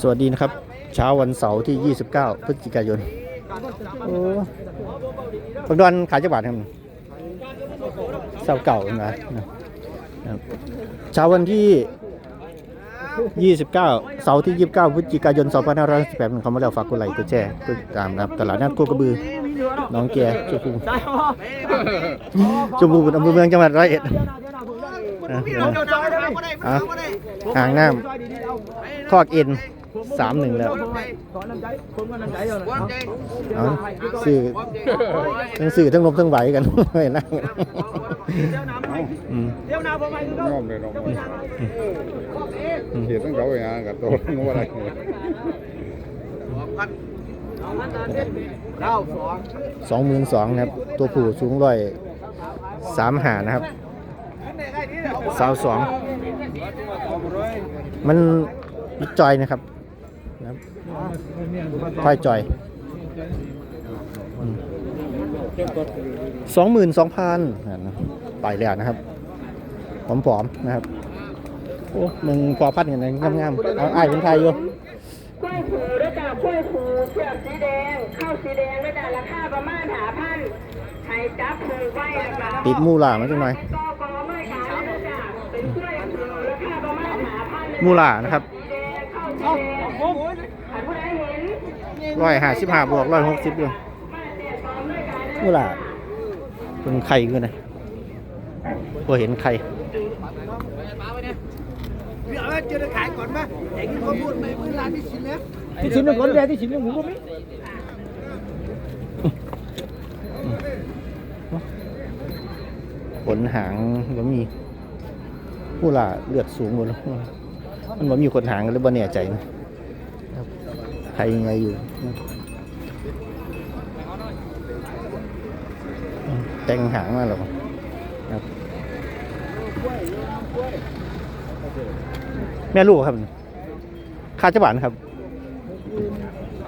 สวัสดีนะครับ เช้าวันเสาร์ที่ 29 พฤศจิกายนโอ้ปักดอนขายจักบาทครับเสาเก่านะนะครับเช้าวันที่ 29 เสาร์ที่ 29 พฤศจิกายน 2518เขามาแล้วฝากกดไลค์กดแชร์กดติดตามนะครับตลาดนัดโคกระบือหน้องแกชุมพูชุมพูอำเภอเมืองจังหวัดร้อยเอ็ด นะอะห่างน้ำทอดเอ็นสามหนึ่งแล้วเอาสื่อทั้งสื่อทั้งลมทั้งไหวกันไม่นั่งอืมน้อมเลยน้อมเห็นตั้งเขาอย่างกับตัวนู้นอะไรสองหมื่นสองนะครับ ตัวผู้สูงร้อยสามหานะครับ สาวสองมันจอยนะครับนะครับค่อยจอยสองหมื่นสองพันไปแล้วนะครับผอมๆนะครับ โอ้มึงพอพัดกันเลยงามๆเอาไอ้ายเป็นไทยอยู่กล้วยผูด้วยจ้ะกล้วยผูเชือกสีแดงเข้าสีแดงด้วยจ้ะราคาประมาณหาพันไห้จับผูไว้นะคะติดมูล่ามาจังหน่อย มูล่านะครับสีแดงเข้าสีแดงหันผู้ใดเห็นร้อยห้าสิบห้าบวกร้อยหกสิบอยู่มาเสียพร้อมด้วยกันมูล่าเป็นไข่กันนะพอเห็นไข่พี่เอาเจอขายก่อนไหมไอ้ที่เขาพูดไม่มือร้านที่ชิ้นแล้วที่ชิ้นเป็นคนแรกที่ชิ้นเป็นหมูก็มีขนหางก็มีมูล่าเลือดสูงหมดแล้ว มันบ่มีขนหางเลยบ่แน่ใจนะครับไข่ยังไงอยู่แต่งหางมาแล้วครับ แม่ลูกครับ ค่าจะบาทครับ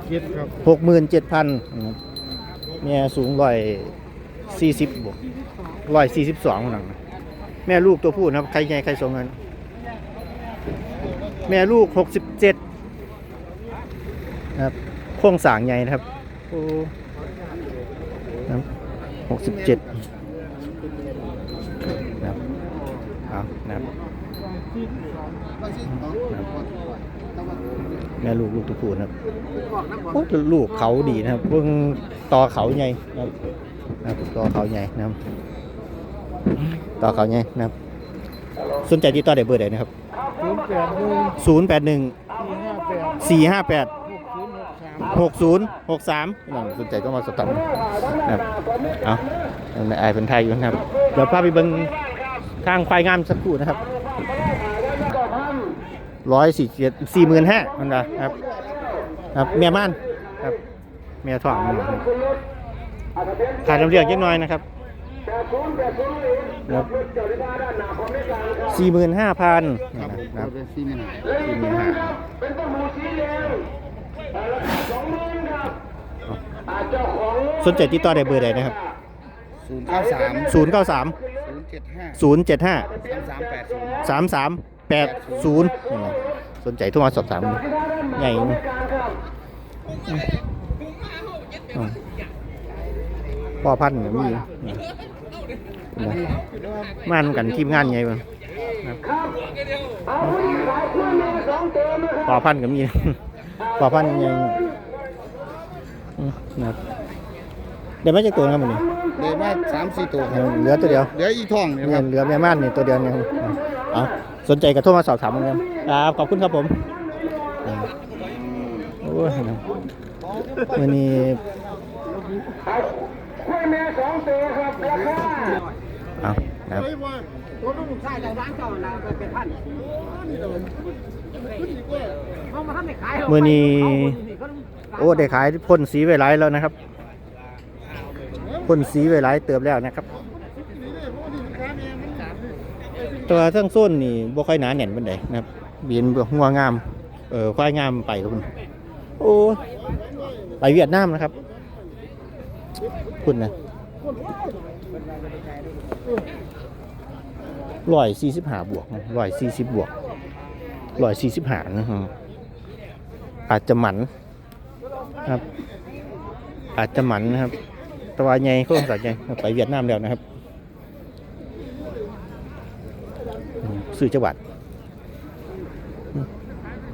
เย็ดครับหกหมื่นเจ็ดพันแม่สูงร้อยสี่สิบบวกร้อยสี่สิบสองหนังแม่ลูกตัวผู้นะครับ ใครใหญ่ใครสงเงิน แม่ลูกหกสิบเจ็ดนะครับโครงสางใหญ่นะครับโอ้นะครับหกสิบเจ็ดนะครับเอานะครับแม่ลูกลูกตัวผู้นะครับโอ้ลูกเขาดีนะครับเพิ่งต่อเขาใหญ่นะครับต่อเขาใหญ่นะครับต่อเขาใหญ่นะครับ สนใจติดต่อได้เบอร์ใดนะครับ ศูนย์แปดหนึ่ง081 สี่ห้าแปด458 หกศูนย์หกสาม6063นั่นสนใจก็มาสอบถามนะครับเอาในไอายเป็นไทยอยู่นะครับ เดี๋ยวพาไปเบิ่งทางควายงามสักครู่นะครับร้อยสี่เจ็ดสี่หมื่นห้ามันนะครับ ครับเมียม่านครับเมียถ่วงมันครับขาดน้ำเรียกเล็กน้อยนะครับครับ สี่หมื่นห้าพันนะครับเป็นสี่หมื่นห้าสี่หมื่นห้าสนใจติดต่อได้เบอร์ใดนะครับศูนย์เก้าสามศูนย์เก้าสามศูนย์เจ็ดห้าศูนย์เจ็ดห้าสามสามแปดศูนย์สามสามแปดศูนย์สนใจโทรมาสอบถามดูใหญ่นี่พ่อพันธุ์ก็ มีนะมันกันทีมงานไงบ้างพ่อพันธุ์ก็มีพ่อพันธุ์ยังอืมนะครับเดี๋ยวไม่จะตัวนะครับวันนี้เดี๋ยวมาสามสี่ตัวครับเหลือตัวเดียวเหลืออีกท้องนี่คเนี่รัยบเหลือแม่ม่านนี่ตัวเดียวเนี่ยเอาสนใจก็โทรมาสอบถามเหมือนกันครับขอบคุณครับผมโอ้ยวันนี้กล้วยแม่สองตัวครับราคาเอา นะครับตัวลูกชายจากร้านเก่านะเป็นพันเขามาทำให้ขายมื่อนี้โอ้ได้ขายพ่นสีไว้หลายแล้วนะครับพ่นสีไว้หลายเติบแล้วนะครับ ตัวทั้งส้นนี่บ่ค่อยหนาแน่นปานใดนะครับเบียนหัวงามเออควายงามไปแล้วคุณโอ้ไปเวียดนามนะครับ คุณนะ ร้อยสี่สิบห้าบวกร้อยสี่สิบบวกร้อยสี่สิบห้านะฮะอาจจะหมันครับ อาจจะหมันนะครับแตะวันใหญ่โค้งสัตว์ใหญ่ไปเวียดนามแล้วนะครับอืมสื่อจังหวัด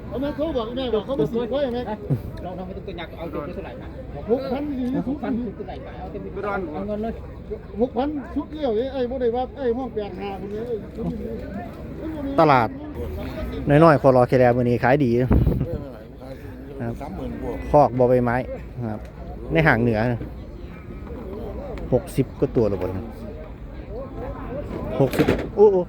เอาแม่เขาบอกแม่บอกเขามาสิบไว้ไหมเราทำให้ตัวยักษ์เอาตัวเท่าไหร่มา หกพันดีทุกฟัพันนตัวไหนมาเอาเต็มเอาเงินเลยหกพันชุดเลี้ยวไอ้บ่ได้ว่าไอ้ห้องแปดหาคนนี้ตลาดน้อยๆคอรอแคแลมือนี้ขายดีนะครับสามหมื่นบวกคอกบอใบไม้ครับ ในห่างเหนือหกสิบก็ตัวละบนหกสิบโอ้โอ้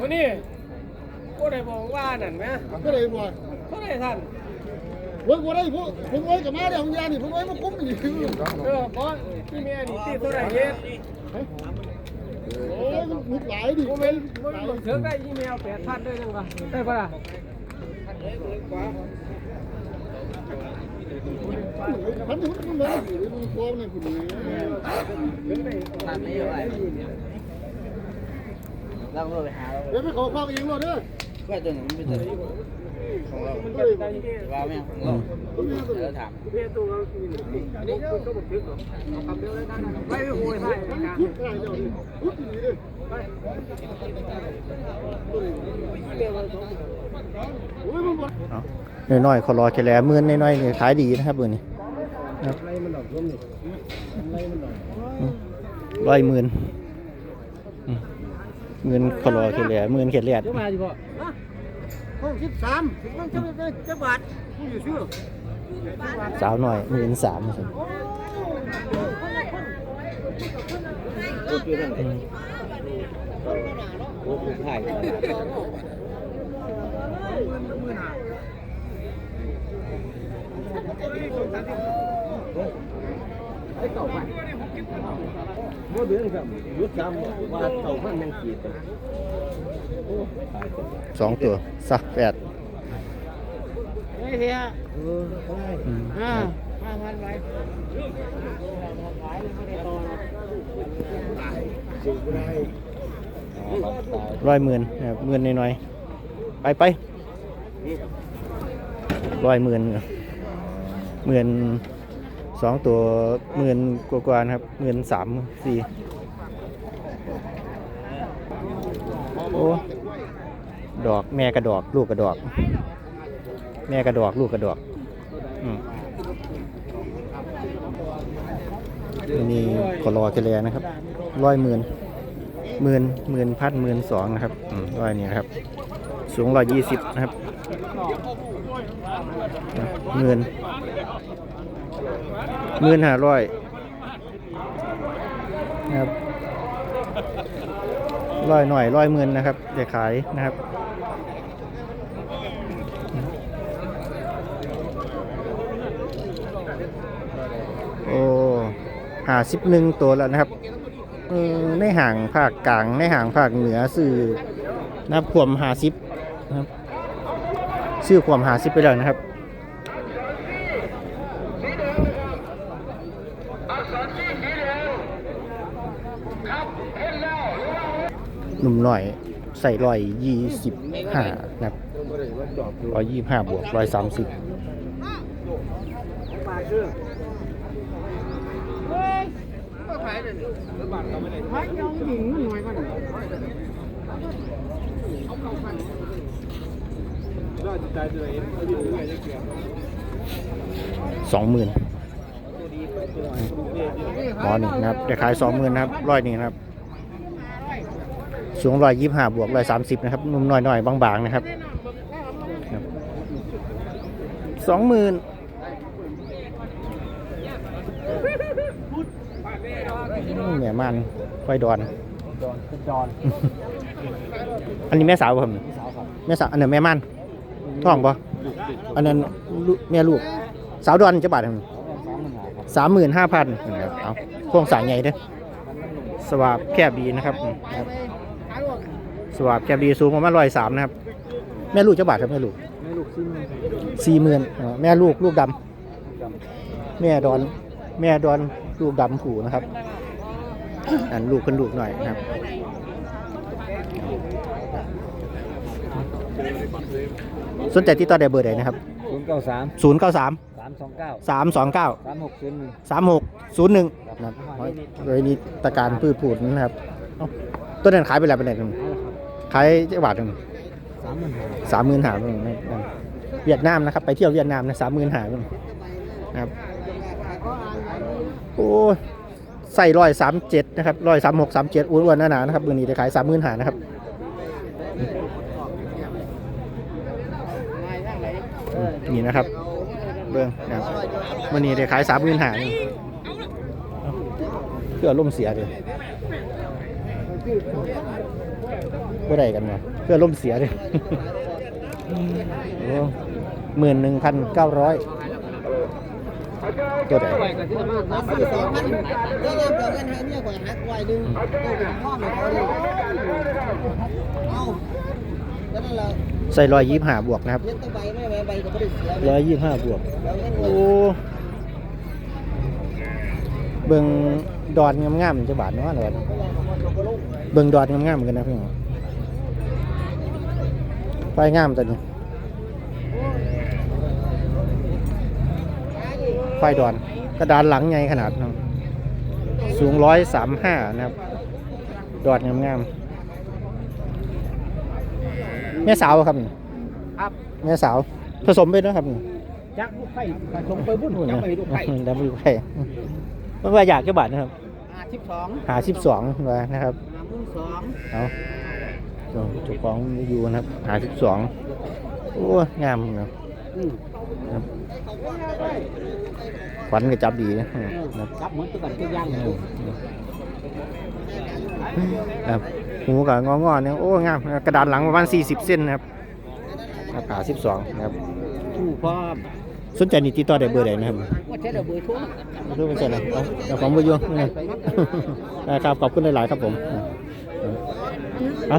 วันนี้ก็ได้บอกว่านั่นไหมก็เลยบอกก็ได้ท่านเว้ยบ่ได้พวกผมไว้กับมาเดี๋ยวของยานี่ผมไว้มาคุ้มนี่คือเออเพราะที่แม่นี่ตีเท่าไหร่เฮ็ดโอ้ยมันหลายดิกูเป็นมันเถิงได้อีเมลแปดพันด้วยยังไงได้ปะล่ะ พันที่มันเหมือยู่มันฟอมนี่คุณนี่ตัดไม่ไหวเราก็ไปหาเดี๋ยวไปขอความเองเลยเด้อเพื่อตัวหนึ่งไม่ใช่ ของเรามันก็เลยว่าไม่ของเราเดี๋ยวถามเพื่อตัวเราคือนี่คุณก็บอกถึงเหรอเคำเดียวเลยนะไม่โวยให้นะพุดได้เจ้านี่พุดนี่เด้อยมันบ่เอาน้อยๆคอรอแคแลมือน้อยๆนี่ขายดีนะครับมือนี้ร้อยหมื่นมหมื่นคอรอแคแลหมื่นเขียดเลียด ห้องสิบสามมันจะไปจะบาทผู้อยู่ชื่อสาวหน่อยหมื่นสามโอ้ชื่อนั่นโอ้ผู้ชาย ไอ้เก่าพันบ่เดือนครับยุดจำว่าเก่าพันยังขีดสองตัวสักแปดไอ้เหี้ยอืมห้าห้าพันไว้ขายเลยไม่ได้ต่อนะร้อยหมื่นนะครับหมื่นน้อยๆ ไปไปร้อยหมื่นหมื่น สองตัวหมื่นกว่าๆนะครับหมื่นสามสี่โอ้ดอกแม่กระดอกลูกกระดอก แม่กระดอกลูกกระดอกอืมอันนี้ขอรอกันเลยนะครับร้อยหมื่นหมื่นหมื่นพันหมื่นสองนะครับอืมร้อยนี่นะครับ สูงร้อยยี่สิบนะครับหมื่น หมื่นห้าร้อยนะครับร้อยหน่อยร้อยหมื่นนะครับจะขายนะครับโอ้หาสิบหนึ่งตัวแล้วนะครับในห่างภาคกลางในห่างภาคเหนือสื่อนะครับควมหาซิปนะครับชื่อควมหาซิปไปแล้วนะครับ หนุ่มหน่อยใส่ร้อยยี่สิบห้านะครับร้อยยี่ห้าบวกร้อยสามสิบปากชื่องหญิงหน่อยก่อนได้ใจตัวเองเขาอยู่ไงจะเกี่ยวสองหมื่นหมอนี่นะครับจะขายสองหมื่นนะครับร้อยนี่นะครับ สูงร้อยยี่ห้าบวกร้อยสามสิบนะครับนุ่มน้อยน้อยๆบางๆนะครับสองหมื่นแม่มันควายดอนดอนเป็นดอน อันนี้แม่สาวป่ะครับพี่สาวครับแม่สาวอันนี้นแม่มันท้องป่ะอันนั้นลูกแม่ลูก สาวดอนจะบาทครับสามหมื่นห้าครับสามหมื่นห้าพันนะครับเอาโครงสร้างใหญ่เด้อสวาบแคบดีนะครับอืมครับ สวาบแคบดีสูงประมาณร้อยสามนะครับ แม่ลูกจะบาทครับแม่ลูกไม่ลูกซิ่งสี่หมื่นแม่ลูกลูกดำแม่ดอน แม่ดอนลูกดำผูนะครับ อันลูกเป็นลูกหน่อยนะครับสนใจที่ต่อได้เบอร์ใดนะครับศูนย์เก้าสาม0 9 3สามสองเก้า3 2 9สามหกศูนย์หนึ่ง3 6 0 1นะครับเลยนี่ตะการพืชผูดนะครับเอ้าต้นนั้นขายไปแล้วเป็นไหนครับ ขายจังหวัดหนึ่งสามหมื่นห้าสามหมื่นหาเวียดนามนะครับ ไปเที่ยวเวียดนามนะสามหมื่นหานะครับโอ้ยใส่ร้อยสามเจ็ดนะครับร้อยสามหกสามเจ็ดอ้วนๆหนาๆนะครับมือนี้ได้ขายสามหมื่นหานะครับนี่นะครับ เบื้องนะครับมือนี้ได้ขายสามหมื่นหาเพื่อล่มเสียเลย เมื่อไรกันเนี่ยเพื่อล่มเสียเลยหมื่นหนึ่งพันเก้าร้อยตัวไหนมาซื้อสองพันเดี๋ยวเราเปิดกันให้เมียข่อยหักไว้หนึ่งเอาพ่อมาเขาดิเอาแล้วนั่นแหละใส่ร้อยยี่ห้าบวกนะครับเลี้ยงตะใบไม่ใบใบก็ไม่ได้เสียร้อยยี่ห้าบวกแล้วเงินโอ้เบิ่งดอนงามๆจะบาทเนาะเลยเบิ่งดอนงามๆเหมือนกันนะพี่น้อง ไฟงามตัวนี้ไฟดอนกระดานหลังใหญ่ขนาดนั้นสูงร้อยสามห้านะครับ ดอนงามๆแม่สาวครับนี่ครับแม่สาว ผสมไปด้วยครับนี่จักลูกไข่ลงไปบุญจักไปลูกไข่ดำลูกไข่เมื่อว่าอยากจะบาทนะครับห้าสิบสองหาสิบสองว่านะครับห้าหมื่นสองเอา เจ้าเจ้าของอยู่นะครับหาสิบสองโอ้ยงามนะนะครับขวัญก็จับดีนะนะครับจับเหมือนตัวกันตัวย่างครับหูกับงองๆเนี่ยโอ้งามกระดานหลังประมาณ40 เส้นนะครับครับหา12นะครับถูกพร้อมสนใจนี่ติดต่อได้เบอร์ใดนะครับว่าใช้ดอกเบอร์ทุ่งรู้เป็นไงนะเอาเอาของบุญยงนี่นะครับขอบคุณหลาย ๆ ครับผมเอา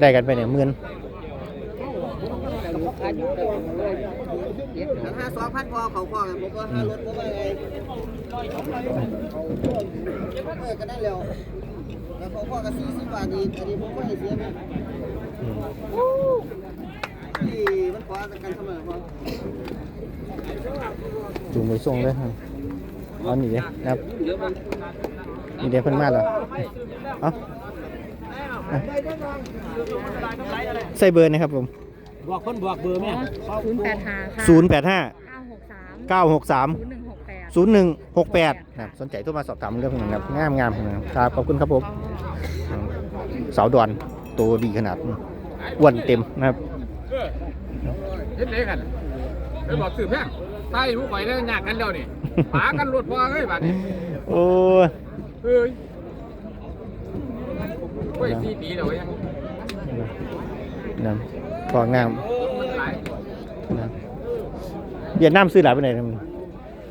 ได้กันไปเนี่ยหมื่นห้าสองพันพอเขาพอกันผมก็ห้ารถผมก็ไงเออก็ได้แล้วแล้วเขาพอกันสี่สิบบาทอีอันนี้ผมก็ให้เสียไหมที่มันขอกันเสมอพอจูงไปส่งเลยครับเอาหนีเลยครับนี่เดี๋ยวเพิ่นมาแล้วเอาเอา ใส่เบอร์นะครับผมบอกคนบอกเบอร์แม่ศูนย์แปดห้าค่ะศูนย์แปดห้าเก้าหกสามเก้าหกสามศูนย์หนึ่งหกแปดศูนย์หนึ่งหกแปดนะครับสนใจโทรมาสอบถามเรื่องนี้นะครับงามงามๆนะครับครับขอบคุณครับผมเสาดอนตัวดีขนาดอ้วนเต็มนะครับเฮ็ดเลยกันไปบอกสื่อแพงใต้ผู้ข่อยแล้วยากกันแล้วนี่หากันรวดพอเฮ้ยบัดนี้โอ้ยเฮ้ย เฮ้ยสี่ปีแล้วยังนะพองามมันหลายนะเวียดนามซื้อหลายไปไหนครับ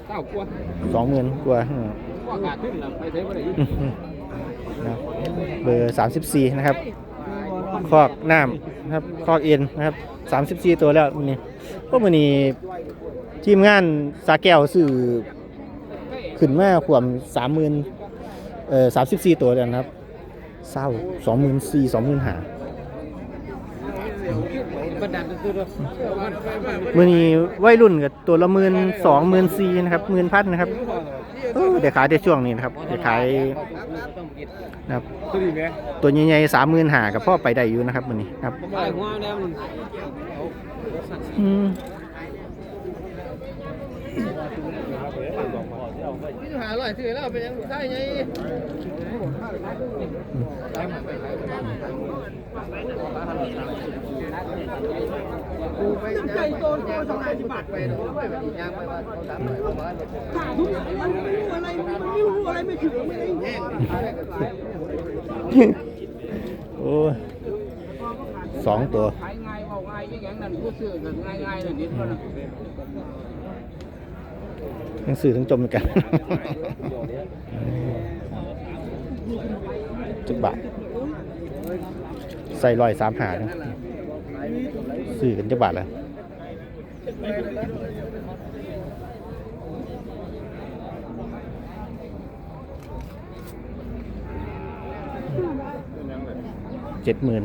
เก้ากว่าสองหมื่นกว่าว่าขาดขึ้นแล้วไปเทบ่ได้อีกนะเบอร์สามสิบสี่นะครับ คอกน้ำนะครับ คอกเอ็นนะครับสามสิบสี่ตัวแล้วมื้อนี้พวกมันนี้ทีมงานสาแก้วซื้อขึ้นมาขวมสามหมื่นเอ่อสามสิบสี่ตัวแล้วนะครับ เศร้าสองหมื่นสี่สองหมื่นห้าบันดาลตัวตัวมื่อนี้วัยรุ่นกับตัวละหมื่นสองหมื่นสี่นะครับหมื่นพันนะครับเออเดี๋ยวขายในช่วงนี้นะครับเดี๋ยวขายนะครับตัวนี้แม่ตัวใหญ่ๆสามหมื่นหากับพ่อไปได้อยู่นะครับมื่อนี้ครับไอ้หัวแนวมันอืมหาร้อยซื้อแล้วเป็นยังใช่ไง ใจโตโตสองพันสิบบาทไปเนาะยางไปว่าสามร้อย่าบาทมันไม่รู้อะไรไม่รู้อะไรไม่ถึงไม่ได้แห้งโอ้ยสองตัวง่ายเอาง่ายยังนั่นผู้ซื้อก็ง่ายๆเลยนิดก็นะทั้งสื่อทั้งจมกัน จัดบาทใส่ลอยสามหานะซื้อกันจัดบาทละเจ็ดหมื่น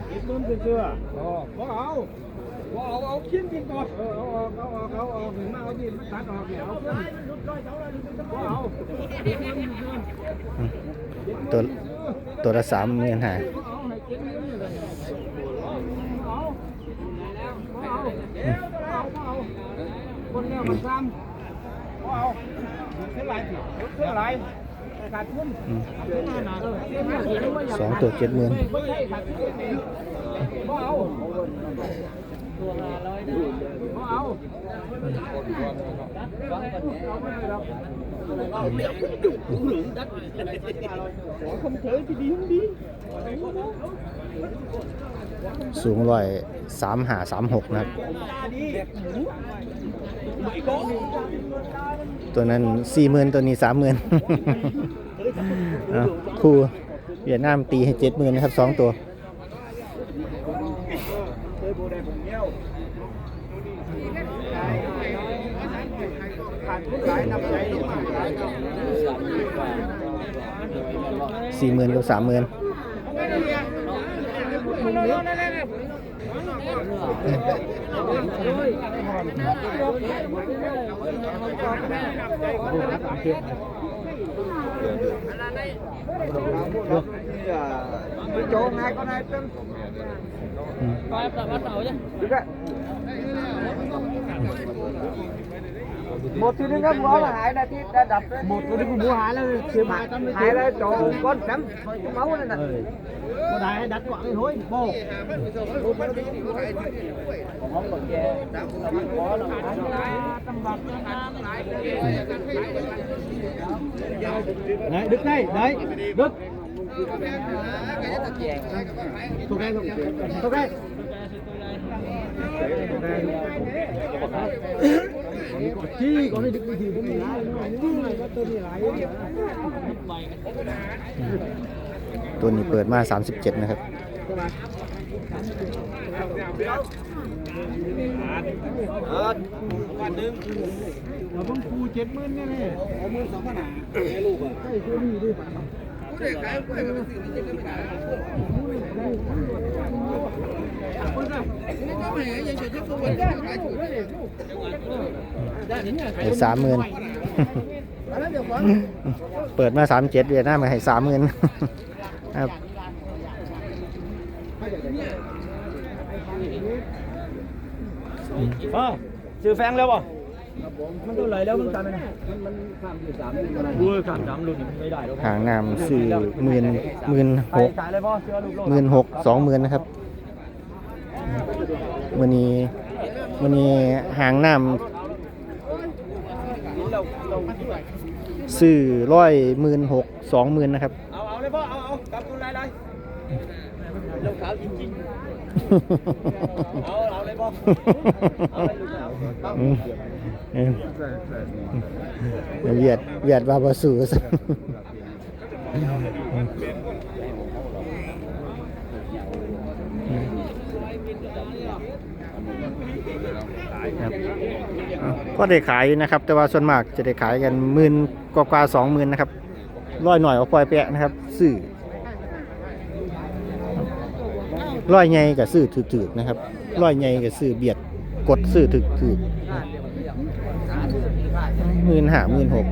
ว้าเอาเอาขึ้นกินก่อนเอาเอาเอาเอาเอาถึงมาเอาดินตัดออกเนี่ยเอาขึ้นเอาเอา ตัวตัวละสามหมื่นห้าเงินนี่เลยเอาเอาเอาเอาคนเนี้ยมันซ้ำบ่เอาเท่าไหาไหร่ขาดเออเสียเงินเสียเองตัวเจ็ดหมื่น ช่ขาดทุนบ่เอาบ่เอาสูงร้อยสามหาสามหกนะครับ ตัวนั้นสี่หมื่นตัวนี้สามหมื่นคู่เวียดนามตีให้เจ็ดหมื่นนะครับสองตัว สี่หมื่นกับสามหมื่นโจงไงก็ได้ตึ้ง ไปแต่วัดเสาจ้ะดูกันหมดทีนึงครับหัวมาหายนะที่ระดับหมดทีนึงหั ที่ก็ให้ดึกไปทีผมนนี่ตัวนี้หลายตัวนี้เปิดมา 37 นะครับวันนึงเราต้องคูเจ็ดหมื่นแน่สลยหมื่นสองพันหาลูกอะใช่คือนี่ด้วย ให้สามหมื่นเปิดมาสามเจ็ดเวียดนามมาให้สามหมื่นครับ Ờ, trừ phèn đâu à? มันตัวไหลแล้วมันกันนะมันมันข้ามอยู่สามรุ่นดูข้ามสามรุ่นไม่ได้หรอกหางนามสี่หมื่นหมื่นหกขายเลยพ่อเชื่อลูกโลกหมื่นหกสองหมื่นนะครับ วันนี้วันนี้หางนามสื่อร้อยหมื่นหกสองหมื่นนะครับ เอาเอาเลยพ่อเอาเอากลับตัวไหนเลยลูกขาวจริงๆเอาเอาเลยพ่อเอาเลยลูกสาวเหยียดเวียดว่าบ่สู้ซะครับ ก็ได้ขายอยู่นะครับ แต่ว่าส่วนมากจะได้ขายกันหมื่นกว่าๆสองหมื่นนะครับร้อยหน่อยเอาปล่อยแปะนะครับซื้อร้อยใหญ่กับซื้อถือๆนะครับร้อยใหญ่กับซื้อเบียดกดซื้อถือๆหมื่นหาหมื่นหก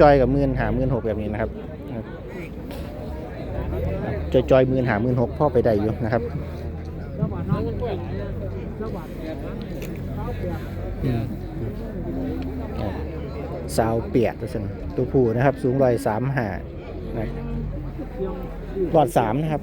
จอยๆกับหมื่นหาหมื่นหกแบบนี้นะครับจอยๆหมื่นหาหมื่นหกพ่อไปได้อยู่นะครับ อืมสาวเปียกตัวสันตัวผู้นะครับ สูงร้อยสามหานะหลอดสามนะครับ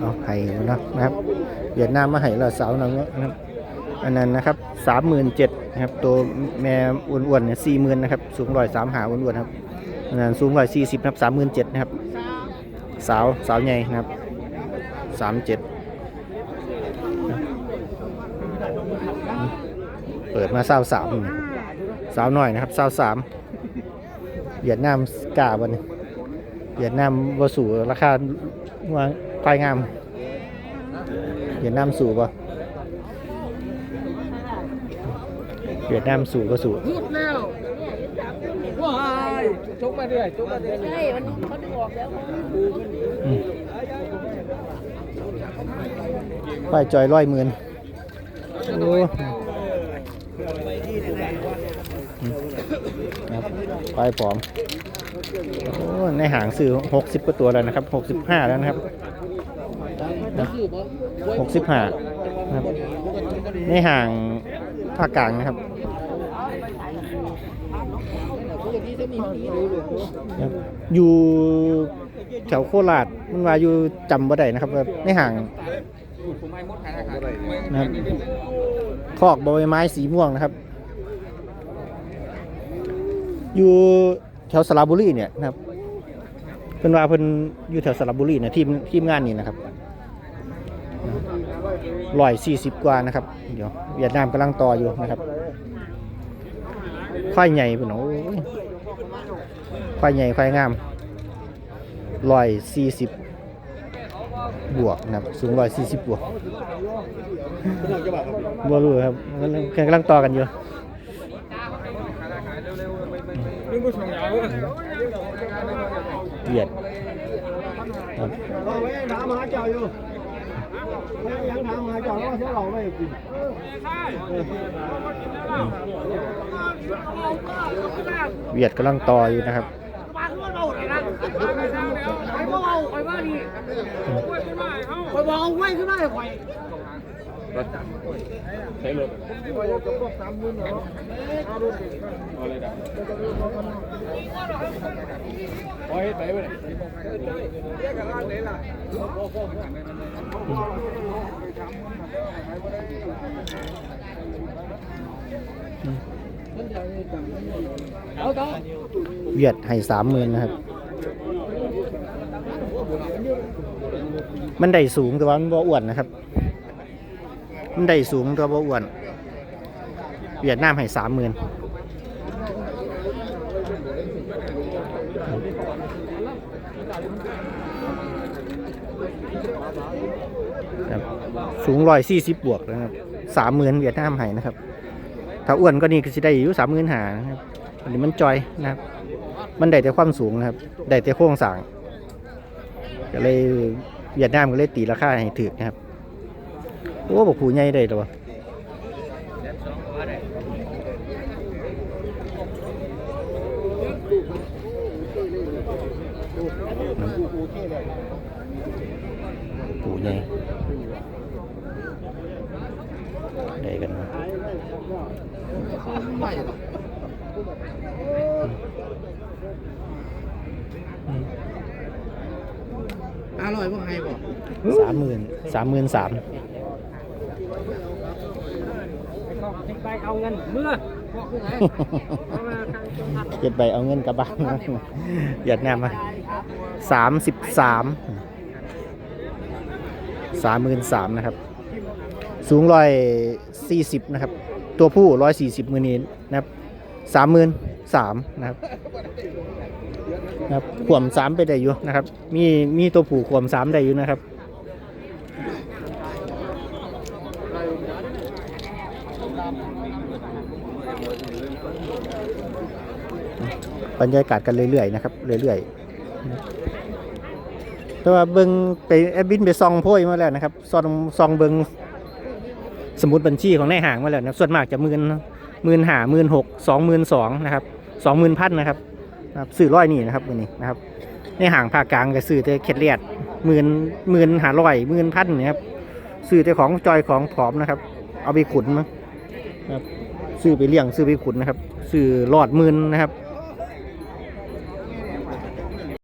เอาไห้แล้วเนาะนะครับ เวียดนามมาไห้เราสาวนังนะครับ อันนั้นนะครับสามหมื่นเจ็ดนะครับตัวแม่อ้วนๆเนี่ยสี่หมื่นนะครับสูงร้อยสามหาอ้วนๆครับอันนั้นสูงร้อยสี่สิบนะครับสามหมื่นเจ็ดนะครับสาวสาวใหญ่นะครับสามเจ็ดเปิดมาสาวสามสาวหน่อยนะครับสาวสามเวียดนามกาบันเวียดนามวสูราคาวางควายงามเวียดนามสูบ่ะเวียดนามสู่ก็สู่พูดแล้วว้ายจกมาเรื่อยจกมาเรื่อยใช่มันเขาดึงออกแล้วอืมควายจอยร้อยหมื่นโอ้อืมครับควายผอมโอ้ในหางซื้อหกสิบกว่าตัวแล้วนะครับหกสิบห้าแล้วนะครับหกสิบห้าครับในห่างภาคกลางนะครับ ครับ อยู่แถวโคราชมันว่าอยู่จำบ่ได้นะครับว่าในห่างขายราคานะครับคอกใบไม้สีม่วงนะครับ อยู่แถวสระบุรีเนี่ยนะครับเพิ่นว่าเพิ่นอยู่แถวสระบุรีเนี่ยทีมทีมงานนี่นะครับร้อยสี่สิบกว่านะครับ เดี๋ยวเวียดนามกำลังต่ออยู่นะครับควายใหญ่เพิ่นโอ้ย ควายใหญ่ควายงามร้อยสี่สิบบวกนะครับสูงร้อยสี่สิบบวกบัวรู้ครับมันกำลังต่อกันอยู่นี่ผู้ชมยาวเหยียดครับเราไม่ถามาเจ้าอยู่ยังถาม หาเจ้าแล้วว่าเสียเราไม่กินเหยียดกำลังต่อยู่นะครับอยบอกเอาไว้ขึ้นมาเลยคอยใช้รถอะไรดังโอ้ยไปไปเหยียดให้สามหมื่นนะครับ มันได้สูงแต่ว่ามันบ่อ้วนนะครับ มันได้สูงแต่ว่าบ่อ้วน เวียดนามให้สามหมื่นครับสูงร้อยสี่สิบบวกนะครับสามหมื่นเวียดนามให้นะครับ ถ้าอ้วนก็นี่ก็สิได้อยู่สามหมื่นหานะครับอันนี้มันจอยนะครับ มันได้แต่ความสูงนะครับ ได้แต่โครงสางก็เลย เวียดนามก็เลยตีราคาให้ถึกนะครับ โอ้บอกผูใหญ่ได้ตัวผูใหญ่ได้กันมา อร่อยพวกไงบอกสามหมื่นสามหมื่นสามไปเอาเงินเมื่อเจ็ดใบเอาเงินกลับบ้านนะเวียดนามมาสามสิบสามสามหมื่นสามนะครับ สูงร้อยสี่สิบนะครับ ตัวผู้ร้อยสี่สิบมือนี้นะครับสามหมื่นสามนะครับ นะครับขวมสามไปได้อยู่นะครับ มีมีตัวผู้ขวมสามได้อยู่นะครับบรรยากาศกันเรื่อยๆนะครับเรื่อยๆแต่ว่าเบิงไปแอบบินไปซองโพยมาแล้วนะครับซองซองเบิงสมุดบัญชีของนายห่างมาแล้วนะส่วนมากจะหมื่นหมื่นหาหมื่นหกสองหมื่นสองนะครับสองหมื่นพันนะครับ นะครับซื้อร้อยนี่นะครับวันนี้นะครับ ในห่างภาคกลางก็ซื้อแต่เข็ดเลียดหมื่นหมื่นหาร้อยหมื่นพันนะครับซื้อแต่ของจอยของผอมนะครับ เอาไปขุนมานะครับซื้อไปเลี้ยงซื้อไปขุนนะครับซื้อหลอดหมื่นนะครับ